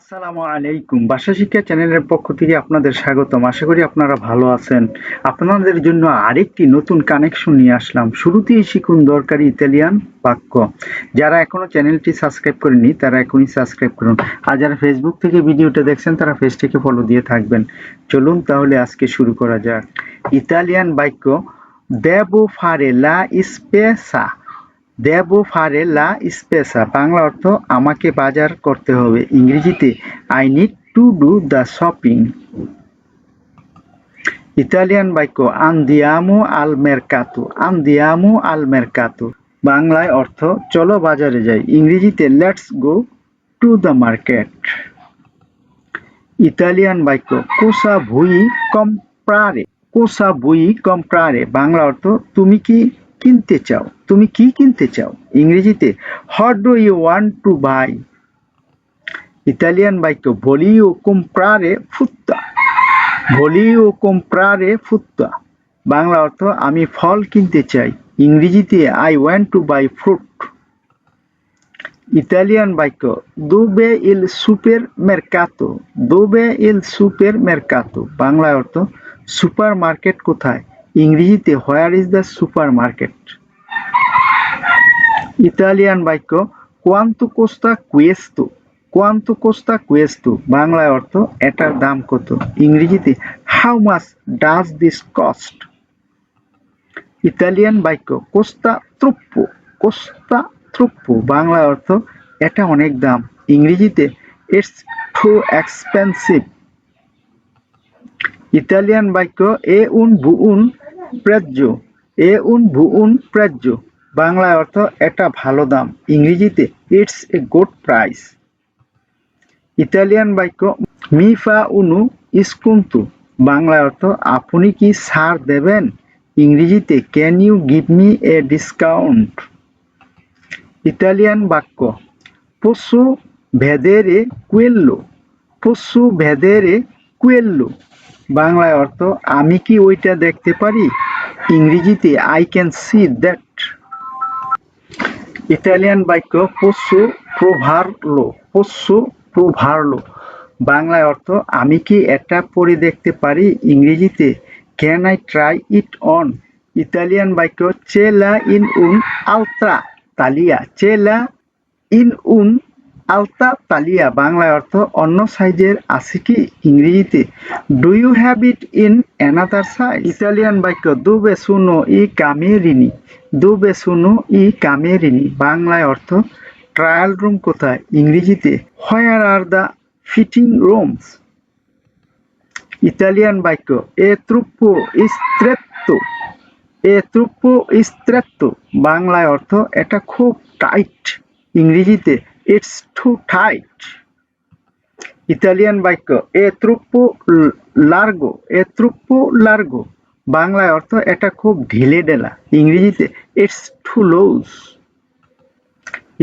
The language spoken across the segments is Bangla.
আসসালামু আলাইকুম। বাসা শিক্ষা চ্যানেলের পক্ষ থেকে আপনাদের স্বাগতম। আশা করি আপনারা ভালো আছেন। আপনাদের জন্য আরেকটি নতুন কানেকশন নিয়ে আসলাম। শুরুতেই শিখুন দরকারি ইতালিয়ান বাক্য। যারা এখনও চ্যানেলটি সাবস্ক্রাইব করেনি তারা এখনই সাবস্ক্রাইব করুন। আর যারা ফেসবুক থেকে ভিডিওটা দেখছেন, তারা পেজটিকে ফলো দিয়ে থাকবেন। চলুন তাহলে আজকে শুরু করা যাক। ইতালিয়ান বাক্য দেবো ফারে লা স্পেসা দেবো ফারে লা স্পেসা, বাংলা অর্থ আমাকে বাজার করতে হবে। ইংরেজিতে I need to do the shopping Italian বাক্য, আন্দিয়ামো আল মেরকাতো। আন্দিয়ামো আল মেরকাতো। বাংলায় অর্থ, চলো বাজারে যাই। ইংরেজিতে, let's go to the market. Italian বাক্য, কোসা ভুই কম্প্রারে কোসা বুই কম্প্রারে বাংলা অর্থ, তুমি কি কিনতে চাও? তুমি কি কিনতে চাও? ইংরেজিতে what do you want to buy Italian বাক্য ভলিও কম্প্রারে ফুত্তা ভলিও কম্প্রারে ফুত্তা বাংলা অর্থ, আমি ফল কিনতে চাই। ইংরেজিতে I want to buy fruit Italian বাক্য দুবে ইল সুপের মেরকাতো দুবে ইল সুপের মেরকাতো বাংলা অর্থ সুপার মার্কেট কোথায়? ইংরেজিতে where is the supermarket Italian বাক্য কোয়ান্তু কোস্তা কুয়েস্তু কোয়ান্তু কোস্তা কুয়েস্তু বাংলায় অর্থ, এটার দাম কত? ইংরেজিতে how much does this cost Italian বাক্য কোস্তা ত্রুপ্পো কোস্তা ত্রুপ্পো বাংলা অর্থ, এটা অনেক দাম। ইংরেজিতে ইটস টু এক্সপেন্সিভ ইতালিয়ান বাক্য, এ উন বুউন প্রেজ্য। এ উন বুউন প্রেজ্য। বাংলায় অর্থ এটা ভালো দাম। ইংরেজিতে it's a good price Italian বাক্য মিফা উনু ইস্কুন্তু। বাংলায় অর্থ, আপনি কি ছাড় দেবেন? ইংরেজিতে can you give me a discount Italian বাক্য, পশু ভেদেরে কুয়েল্লো। পশু ভেদেরে কুয়েল্লো। বাংলায় অর্থ, আমি কি ওইটা দেখতে পারি? ইংরেজিতে I can see that Italian বাক্য পশু প্রভারলো পশু প্রভারলো। বাংলায় অর্থ, আমি কি এটা পরে দেখতে পারি? ইংরেজিতে can I try it on Italian বাক্য চেলা ইন উন আলত্রা তালিয়া চেলা ইন উন আলতা তালিয়া, বাংলায় অর্থ অন্য সাইজের আছে কি? ইংরেজিতে do you have it in another size Italian বাক্য দুবে শুনো ই কামেরিনি দুবে শুনো ই কামেরিনি বাংলায় অর্থ ট্রায়াল রুম কোথায়? ইংরেজিতে where are the fitting rooms Italian বাক্য এ ত্রুপ্পো ইস্ত্রেত্তো এ ত্রুপ্পো ইস্ত্রেত্তো বাংলায় অর্থ, এটা খুব টাইট ইংরেজিতে ইটস টু টাইট ইতালিয়ান বাক্য এ ত্রুপ্পো লার্গো এ ত্রুপ্পো লার্গো বাংলায় অর্থ, এটা খুব ঢিলে ঢেলা। ইংরেজিতে ইটস টু লোজ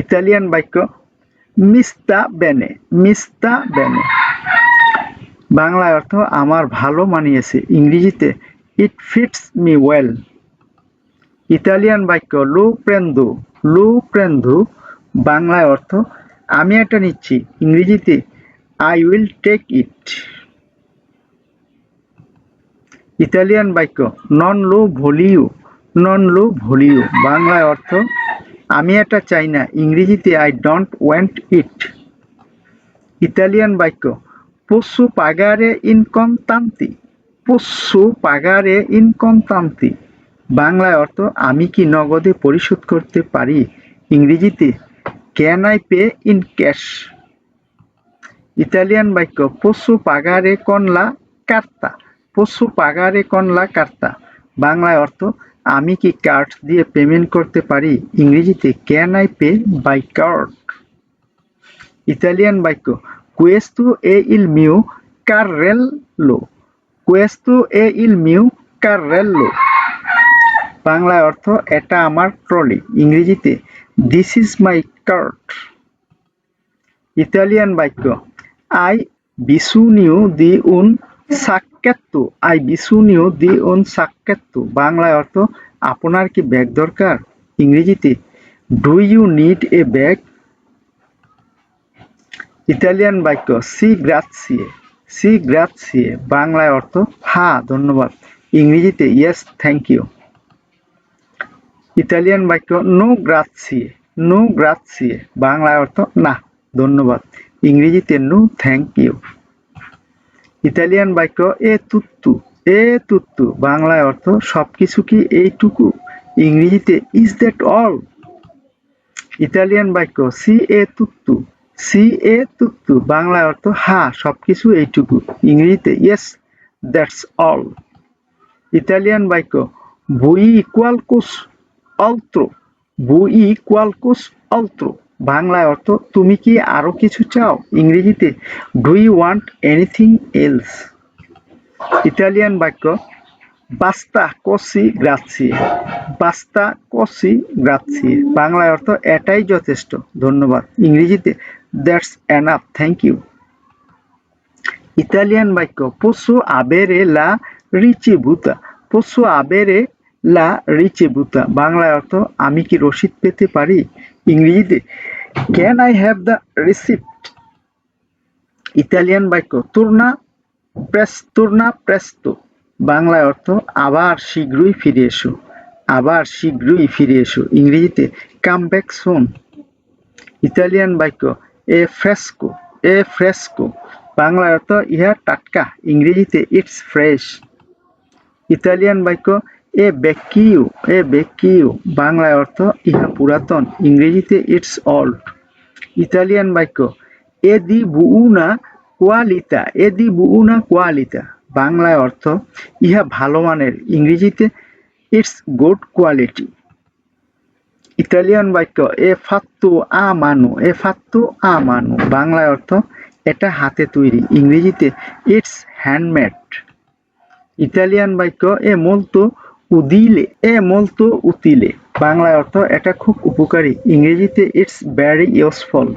ইতালিয়ান বাক্য মিস্তা বেনে মিস্তা বেনে বাংলায় অর্থ, আমার ভালো মানিয়েছে। ইংরেজিতে it fits me well Italian বাক্য লু প্রেন্দু লু প্রেন্দু বাংলায় অর্থ, আমি এটা নিচ্ছি, ইংরেজিতে I will take it Italian বাক্য নন লো ভলিউ নন লো ভলিউ বাংলায় অর্থ, আমি এটা চাই না, ইংরেজিতে I don't want it Italian বাক্য পশু পাগারে ইনকন্তান্তি পশু পাগারে ইনকন্তান্তি বাংলায় অর্থ, আমি কি নগদে পরিশোধ করতে পারি? ইংরেজিতে can I pay in cash. Italian বাক্য, পশু পাগারে কনলা কার্তা পশু পাগারে কনলা কার্তা বাংলায় অর্থ, আমি কি কার্ড দিয়ে পেমেন্ট করতে পারি? ইংরেজিতে, can I pay by card? Italian বাক্য, কুয়েস্তু এ ইল মিউ কাররেল্লো, কুয়েস্তু এ ইল মিউ কাররেল্লো। বাংলায় অর্থ, এটা আমার ট্রলি। ইংরেজিতে, this is my cart Italian বাক্য। আই বিসুনিও দি উন সাক্কেত্তু আই বিসুনিও দি উন সাক্কেত্তু বাংলায় অর্থ, আপনার কি ব্যাগ দরকার? ইংরেজিতে do you need a bag Italian বাক্য সি গ্রাৎসিয়ে সি গ্রাৎসিয়ে বাংলায় অর্থ হ্যাঁ ধন্যবাদ। ইংরেজিতে ইয়েস থ্যাংক ইউ ইতালিয়ান বাক্য নো গ্রাৎসিয়ে নো গ্রাৎসিয়ে বাংলায় অর্থ না ধন্যবাদ ইংরেজিতে নু থ্যাংক ইউ ইতালিয়ান বাক্য এ তুত্তু এ তুত্তু বাংলায় অর্থ সব কিছু কি এইটুকু ইংরেজিতে ইজ দ্যাট অল ইতালিয়ান বাক্য সি এ তুত্তু সি এ তুত্তু বাংলায় অর্থ হ্যাঁ সবকিছু এইটুকু ইংরেজিতে ইয়েস দ্যাটস অল ইতালিয়ান বাক্য বুই ইকুয়াল কুস অল্ত্রো বুই ইকুয়াল কুস অল্ত্রো বাংলায় অর্থ, তুমি কি আরও কিছু চাও? ইংরেজিতে do you want anything else Italian বাক্য বাস্তা কসি গ্রাৎসিয়ে বাস্তা কসি গ্রাৎসিয়ে বাংলায় অর্থ, এটাই যথেষ্ট, ধন্যবাদ। ইংরেজিতে that's enough thank you Italian বাক্য পোসো আবেরে লা রিচি রিচিবুতা পোসো আবেরে লা রিচিবুতা বাংলায় অর্থ, আমি কি রসিদ পেতে পারি? ইংরেজিতে can I have the receipt Italian বাক্য, তুর্না প্রেস, তুর্না প্রেস্তো। বাংলায় অর্থ, আবার শীঘ্রই ফিরে এসো, আবার শীঘ্রই ফিরে এসো। ইংরেজিতে কাম ব্যাক সোন ইতালিয়ান বাক্য, এ ফ্রেস্কো এ ফ্রেস্কো। বাংলায় অর্থ, ইহা টাটকা। ইংরেজিতে ইটস ফ্রেশ ইতালিয়ান বাক্য এ বেকিউ এ বেকিউ। বাংলায় অর্থ ইহা পুরাতন, ইংরেজিতে ইটস অল্ড ইতালিয়ান বাক্য, এ দি বুউনা কোয়ালিতা, এ দি বুউনা কোয়ালিতা। বাংলায় অর্থ ইহা ভালো মানের, ইংরেজিতে ইটস গুড কোয়ালিটি ইতালিয়ান বাক্য, এ ফাত্তু আ মানু, এ ফাত্তু আ মানু। বাংলায় অর্থ এটা হাতে তৈরি, ইংরেজিতে ইটস হ্যান্ডমেড ইতালিয়ান বাক্য, এ মলতো উদিলে, এ মলতো উতিলে। বাংলায় অর্থ এটা খুব উপকারী। ইংরেজিতে ইটস ভ্যারি ইউজফুল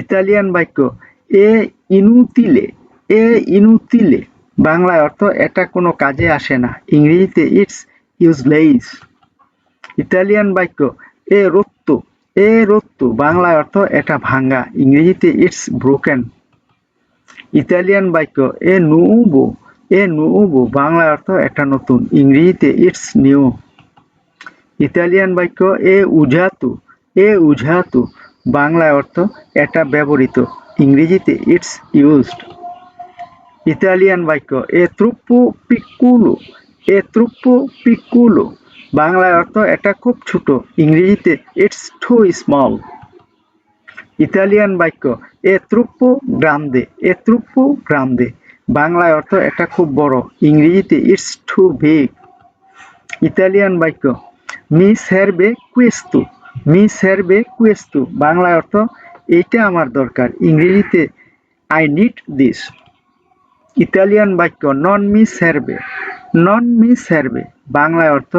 ইতালিয়ান বাক্য, এ ইনুতিলে এ ইনুতিলে। বাংলায় অর্থ এটা কোনো কাজে আসে না। ইংরেজিতে ইটস ইউজলেস ইতালিয়ান বাক্য, এ রত্তু এ রত্তু। বাংলায় অর্থ এটা ভাঙ্গা। ইংরেজিতে ইটস ব্রোকেন ইতালিয়ান বাক্য, এ নুবো। এ নুবো বাংলা অর্থ একটা নতুন, ইংরেজিতে ইটস নিউ ইতালিয়ান বাক্য, এ উঝাতু এ উঝাতু, বাংলা অর্থ এটা ব্যবহৃত, ইংরেজিতে ইটস ইউজড ইতালিয়ান বাক্য, এ ত্রুপ্পু পিকুলো, এ ত্রুপ্পু পিকুলো বাংলায় অর্থ এটা খুব ছোট, ইংরেজিতে ইটস টু স্মল ইতালিয়ান বাক্য, এ ত্রুপ্পু গ্রান্দে এ ত্রুপ্পু গ্রান্দে বাংলায় অর্থ এটা খুব বড়। ইংরেজিতে ইটস টু বিগ ইতালিয়ান বাক্য মি সেরবে কুয়েস্তু মি সেরবে কুয়েস্তু বাংলায় অর্থ, এইটা আমার দরকার। ইংরেজিতে আই নিড দিস ইতালিয়ান বাক্য নন মি সেরবে নন মি সেরবে বাংলায় অর্থ,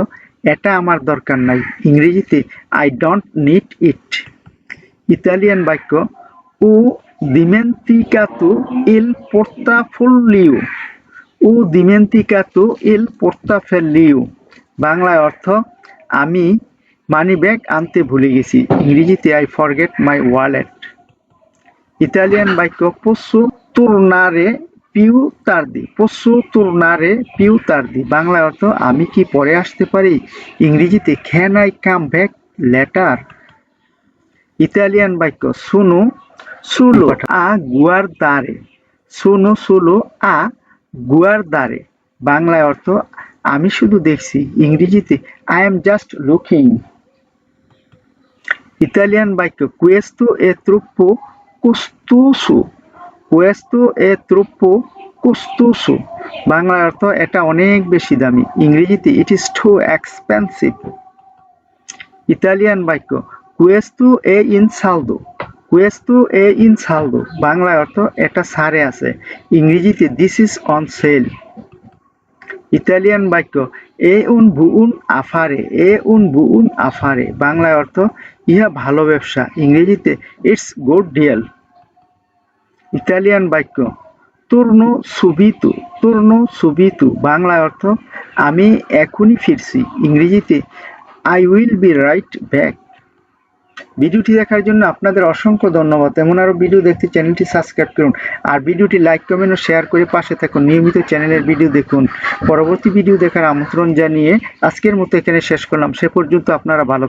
এটা আমার দরকার নাই। ইংরেজিতে I don't need it Italian বাক্য উ দিমেন্তিকাতু ইল পোর্তাফোলিও উ দিমেন্তিকাতু ইল পোর্তাফেলিও বাংলায় অর্থ, আমি মানি ব্যাগ আনতে ভুলে গেছি। ইংরেজিতে I forget my wallet Italian বাক্য, পশু তুর্নারে পিউ তার্দি পশু তুর্নারে পিউ তার্দি বাংলা অর্থ, আমি কি পরে আসতে পারি? ইংরেজিতে can I come back later Italian বাক্য সুনু সুলো আ গুয়ার দারে সুনু সুলো আ গুয়ার দারে বাংলায় অর্থ আমি শুধু দেখছি। ইংরেজিতে I am just looking Italian বাক্য কুয়েস্তু এ ট্রুপ্পো কুস্তুসু কুয়েস্তু এ ট্রুপ্পো কুস্তুসু বাংলা অর্থ এটা অনেক বেশি দামি। ইংরেজিতে it is too expensive Italian বাক্য কুয়েস্তু এ ইন সালদো কুয়েস্তু এ ইন সালদো বাংলায় অর্থ এটা সারে আছে। ইংরেজিতে this is on sale Italian বাক্য, এ উন বুউন আফারে, এ উন বুউন আফারে। বাংলায় অর্থ, ইহা ভালো ব্যবসা। ইংরেজিতে ইটস গুড ডিয়াল ইতালিয়ান বাক্য তূর্ণ সুবিতু তূর্ণ সুবিতু। বাংলায় অর্থ, আমি এখনই ফিরছি। ইংরেজিতে I will be right back ভিডিওটি দেখার জন্য আপনাদের অসংখ্য ধন্যবাদ। এমন আরও ভিডিও দেখতে চ্যানেলটি সাবস্ক্রাইব করুন। আর ভিডিওটি লাইক কমেন্ট ও শেয়ার করে পাশে থাকুন। নিয়মিত চ্যানেলের ভিডিও দেখুন। পরবর্তী ভিডিও দেখার আমন্ত্রণ জানিয়ে আজকের মতো এখানে শেষ করলাম। সে পর্যন্ত আপনারা ভালো